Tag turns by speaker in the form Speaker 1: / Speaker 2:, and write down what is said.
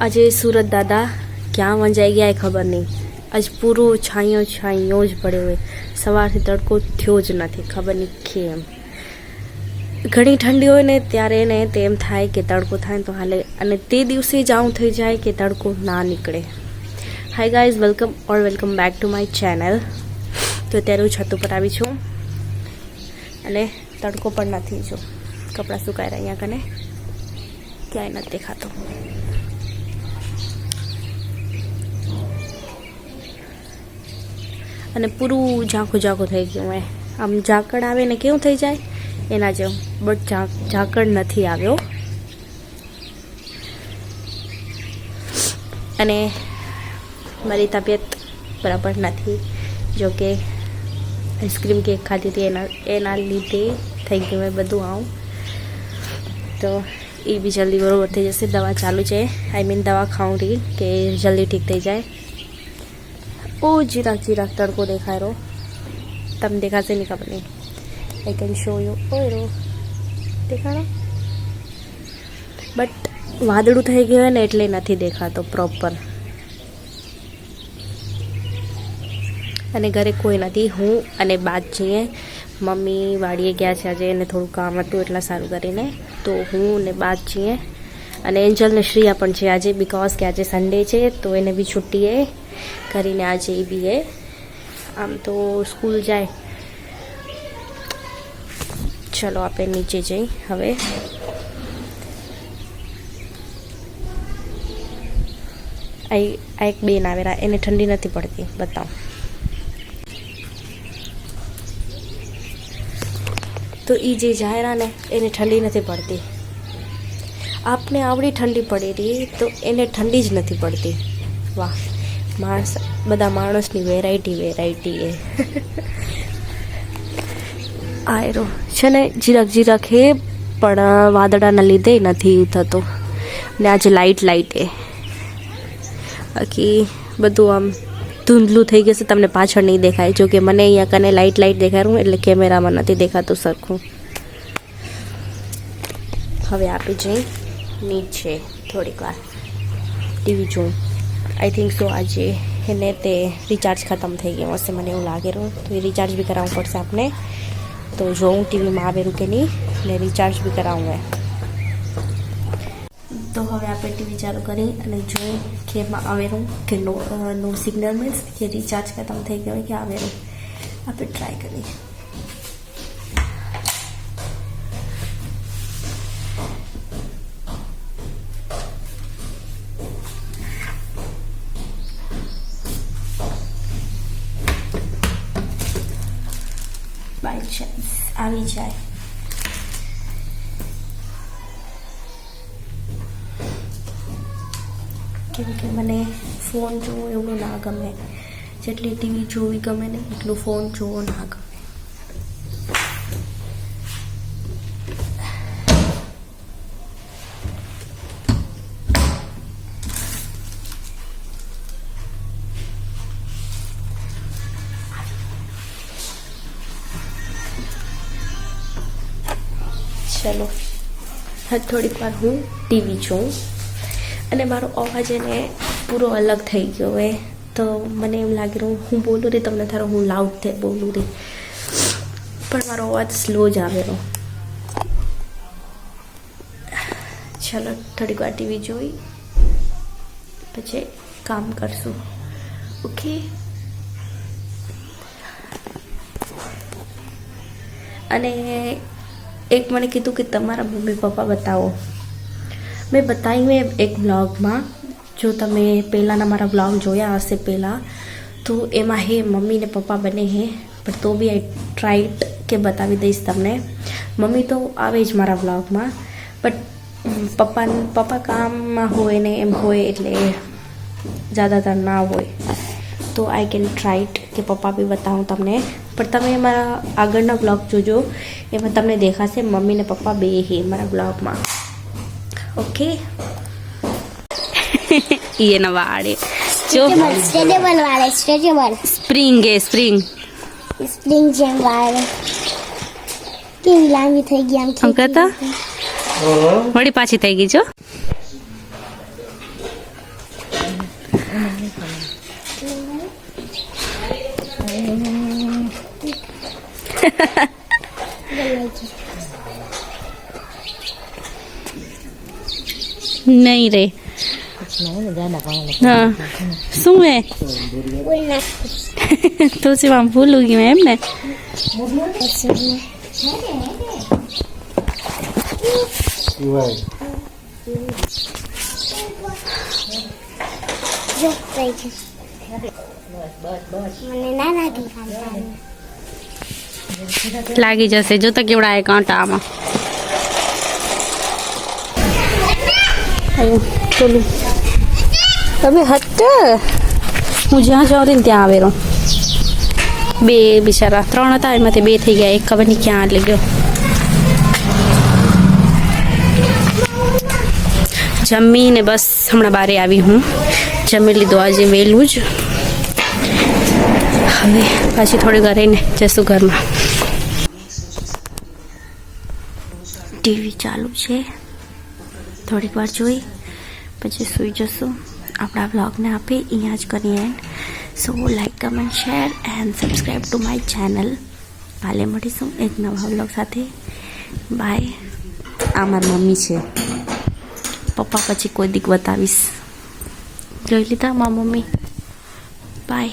Speaker 1: આજે સુરત દાદા ક્યાં વંજાઈ ગયા એ ખબર નહીં. આજ પૂરો છાંયો છાંયો જ પડ્યો હોય. સવારથી તડકો થયો જ નથી, ખબર નહીં કેમ. ઘણી ઠંડી હોય ને ત્યારે એને તેમ થાય કે તડકો થાય તો હાલે. અને તે દિવસે જ આવું થઈ જાય કે તડકો ના નીકળે. Hi guys welcome or welcome back to my channel તો અત્યારે હું છત ઉપર આવી છું. અને તડકો પણ નથી જો. કપડાં સુકાઈ રહ્યા અહીંયા કને? ક્યાંય નથી દેખાતો. અને પૂરું ઝાંખું ઝાંખું થઈ ગયું એ આમ ઝાકળ આવે ને કેવું થઈ જાય? એના જેવું. બટ ઝાક ઝાકળ નથી આવ્યો. અને મારી તબિયત બરાબર નથી. જો કે આઈસ્ક્રીમ કેક ખાધી હતી એના એના લીધે થઈ ગયું એ બધું આવું. તો એ બી જલ્દી બરોબર થઈ જશે. દવા ચાલુ છે. આઈ મીન દવા ખાઉં રહી કે જલ્દી ઠીક થઈ જાય. ઓ જીરાક જીરાક તડકો દેખાય રહ્યો તમને દેખાશે નહીં ખબર નહીં આઈ કેન શો યુ ઓયરો દેખાડો બટ વાદળું થઈ ગયું હોય ને એટલે નથી દેખાતો પ્રોપર અને ઘરે કોઈ નથી. હું અને બાદ છીએ. મમ્મી વાડીએ ગયા છે આજે, એને થોડું કામ હતું એટલા સારું કરીને. તો હું ને બાદ છીએ. અને એન્જલ ને પણ છે આજે બિકોઝ કે આજે સન્ડે છે, તો એને બી છુટ્ટી એ કરીને આજે એ બી એ. આમ તો સ્કૂલ જાય. ચલો આપણે નીચે જઈ, હવે. આ એક બેન આવેલા એને ઠંડી નથી પડતી, બતાવ. તો એ જે જાય ને એને ઠંડી નથી પડતી. આપને આવડી ઠંડી પડી રહી તો એને ઠંડી જ નથી પડતી. વાહ, માણસ, બધા માણસની વેરાયટી વેરાયટી એ. આયરો છે ને, જીરક જીરક હે, પણ વાદળાના લીધે નથી થતો. ને આજે લાઇટ લાઇટ એ. બાકી બધું આમ ધૂંધલું થઈ ગયું છે, તમને પાછળ નહીં દેખાય. જો કે મને અહીંયા કને લાઇટ લાઇટ દેખાડું એટલે કેમેરામાં નથી દેખાતું સરખું. હવે આપી જઈ. નીચે થોડીક વાર. ટીવી જોઉં. આઈ થિંક સો આજે એને તે રિચાર્જ ખતમ થઈ ગયું હશે, મને એવું લાગે રહ્યું. તો એ રિચાર્જ બી કરાવવું પડશે આપણે તો જોઉં ટીવીમાં આવેલું કે નહીં, ને રિચાર્જ બી કરાવું મેં. તો હવે આપણે ટીવી ચાલુ કરી અને જોઈ કે એમાં આવેલું કે નો નો સિગ્નલ મીન્સ કે રિચાર્જ ખતમ થઈ ગયો કે આવેલું આપણે ટ્રાય કરીએ. બાય ચાન્સ આવી જાય. કેમ કે મને ફોન જોવો એવું ના ગમે. જેટલી ટીવી જોવી ગમે ને, એટલું ફોન જોવો ના ગમે. ચલો. થોડીક વાર હું ટીવી જોઉં. અને મારો અવાજ એને પૂરો અલગ થઈ ગયો હોય તો મને એમ લાગી રહ્યું, હું બોલું રહી તમને થારો હું લાઉડ થઈ બોલું રહી પણ મારો અવાજ સ્લો જ આવેલો ચલો, થોડીક વાર ટીવી જોઈ. પછી કામ કરશું. ઓકે અને એક મને કીધું કે તમારા મમ્મી પપ્પા બતાવો. મેં બતાવ્યું મેં એક બ્લોગમાં જો તમે પહેલાંના મારા બ્લોગ જોયા હશે પહેલાં, તો એમાં હે મમ્મી ને પપ્પા બને હે, પણ તો બી આઈ ટ્રાઈટ કે બતાવી દઈશ તમને. મમ્મી તો આવે જ મારા બ્લોગમાં બટ પપ્પા પપ્પા કામમાં હોય ને એમ હોય એટલે જ્યાદાતર ના હોય. તો આઈ કેન ટ્રાઈટ કે પપ્પા બી બતાવું તમને. પણ તમે મારા આગળના બ્લોગ જોજો એમાં તમને દેખાશે મમ્મી ને પપ્પા બે હે મારા બ્લોગમાં ઓકે એના વાળે. જો
Speaker 2: સ્ટ્રેચેબલ સ્ટ્રેચેબલ વાળે સ્ટ્રેચેબલ
Speaker 1: સ્પ્રિંગ એ સ્પ્રિંગ
Speaker 2: સ્પ્રિંગ જેમ વાળે. કેવી લાંબી થઈ ગઈ આમ
Speaker 1: આમ કરતા વળી પાછી થઈ ગઈ જો. નહીં રે હા શું હે
Speaker 2: કોઈ ના
Speaker 1: તું શું આમ ભૂલું ગયું એમ ને
Speaker 2: જો કઈ છે મને ના લાગી ખાવાનું
Speaker 1: લાગી જશે જો તો કેવડા એ કાંટા આમાં આયું, પેલું હવે હટ હું જ્યાં જાઉં ને ત્યાં આવેલો બે બિચારા ત્રણ હતા એમાંથી બે થઈ ગયા એક ખબર નહીં ક્યાં લઈ ગયો જમીને બસ હમણાં બારે આવી હું જમી લીધું આજે વહેલું જ હવે પાછી થોડી ઘરે ને જશું ઘરમાં ટીવી ચાલુ છે. થોડીક વાર જોઈ પછી સૂઈ જશું. આપણા બ્લોગને આપે અહીંયા જ કરીએ and so like comment share and subscribe to my channel કાલે મળીશું એક નવા બ્લોગ સાથે. બાય આ મારી મમ્મી છે. પપ્પા પછી કોઈ દીક બતાવીશ. જોઈ લીધા મારા મમ્મી? બાય